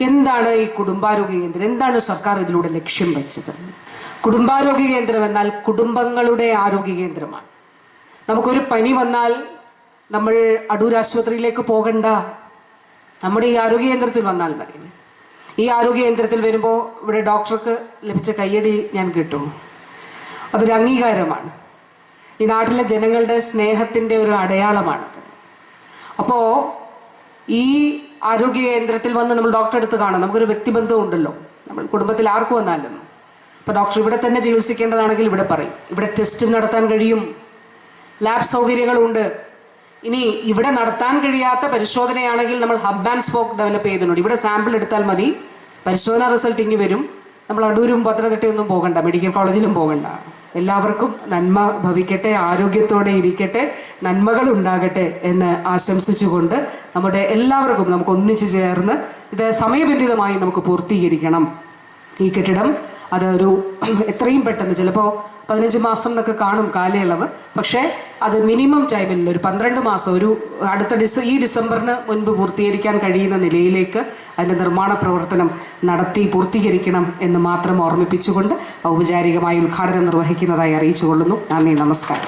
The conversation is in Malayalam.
എന്താണ് ഈ കുടുംബാരോഗ്യ കേന്ദ്രം? എന്താണ് സർക്കാർ ഇതിലൂടെ ലക്ഷ്യം വെച്ചത്? കുടുംബാരോഗ്യ കേന്ദ്രം എന്നാൽ കുടുംബങ്ങളുടെ ആരോഗ്യ കേന്ദ്രമാണ്. നമുക്കൊരു പനി വന്നാൽ നമ്മൾ അടൂർ ആശുപത്രിയിലേക്ക് പോകണ്ട. നമ്മുടെ ഈ ആരോഗ്യ കേന്ദ്രത്തിൽ വന്നാൽ മതി. ഈ ആരോഗ്യ കേന്ദ്രത്തിൽ വരുമ്പോൾ ഇവിടെ ഡോക്ടർക്ക് ലഭിച്ച കയ്യടി ഞാൻ കിട്ടും. അതൊരു അംഗീകാരമാണ്. ഈ നാട്ടിലെ ജനങ്ങളുടെ സ്നേഹത്തിന്റെ ഒരു അടയാളമാണത്. അപ്പോൾ ഈ ആരോഗ്യ കേന്ദ്രത്തിൽ വന്ന് നമ്മൾ ഡോക്ടറെ അടുത്ത് കാണാം. നമുക്കൊരു വ്യക്തിബന്ധം ഉണ്ടല്ലോ. നമ്മൾ കുടുംബത്തിൽ ആർക്ക് വന്നാലും. അപ്പോൾ ഡോക്ടർ ഇവിടെ തന്നെ ചികിത്സിക്കേണ്ടതാണെങ്കിൽ ഇവിടെ പറയും. ഇവിടെ ടെസ്റ്റ് നടത്താൻ കഴിയും. ലാബ് സൗകര്യങ്ങളുണ്ട്. ഇനി ഇവിടെ നടത്താൻ കഴിയാത്ത പരിശോധനയാണെങ്കിൽ നമ്മൾ ഹബ് ആൻഡ് സ്പോക്ക് ഡെവലപ്പ് ചെയ്തിട്ടുണ്ട്. ഇവിടെ സാമ്പിൾ എടുത്താൽ മതി. പരിശോധന റിസൾട്ട് ഇങ്ങി വരും. നമ്മൾ അടൂരും പത്തനംതിട്ടയൊന്നും പോകണ്ട. മെഡിക്കൽ കോളേജിലും പോകണ്ട. എല്ലാവർക്കും നന്മ ഭവിക്കട്ടെ ആരോഗ്യത്തോടെ ഇരിക്കട്ടെ നന്മകൾ ഉണ്ടാകട്ടെ എന്ന് ആശംസിച്ചുകൊണ്ട് നമ്മുടെ എല്ലാവർക്കും നമുക്ക് ഒന്നിച്ചു ചേർന്ന് ഇത് സമയബന്ധിതമായി നമുക്ക് പൂർത്തീകരിക്കണം. ഈ കെട്ടിടം അതൊരു എത്രയും പെട്ടെന്ന് ചിലപ്പോൾ പതിനഞ്ച് മാസം എന്നൊക്കെ കാണും കാലയളവ്. പക്ഷേ അത് മിനിമം ടൈമിൽ ഒരു പന്ത്രണ്ട് മാസം ഒരു അടുത്ത ഡിസ ഈ ഡിസംബറിന് മുൻപ് പൂർത്തീകരിക്കാൻ കഴിയുന്ന നിലയിലേക്ക് അതിന്റെ നിർമ്മാണ പ്രവർത്തനം നടത്തി പൂർത്തീകരിക്കണം എന്ന് മാത്രം ഓർമ്മിപ്പിച്ചുകൊണ്ട് ഔപചാരികമായി ഉദ്ഘാടനം നിർവഹിക്കുന്നതായി അറിയിച്ചുകൊള്ളുന്നു. നന്ദി നമസ്കാരം.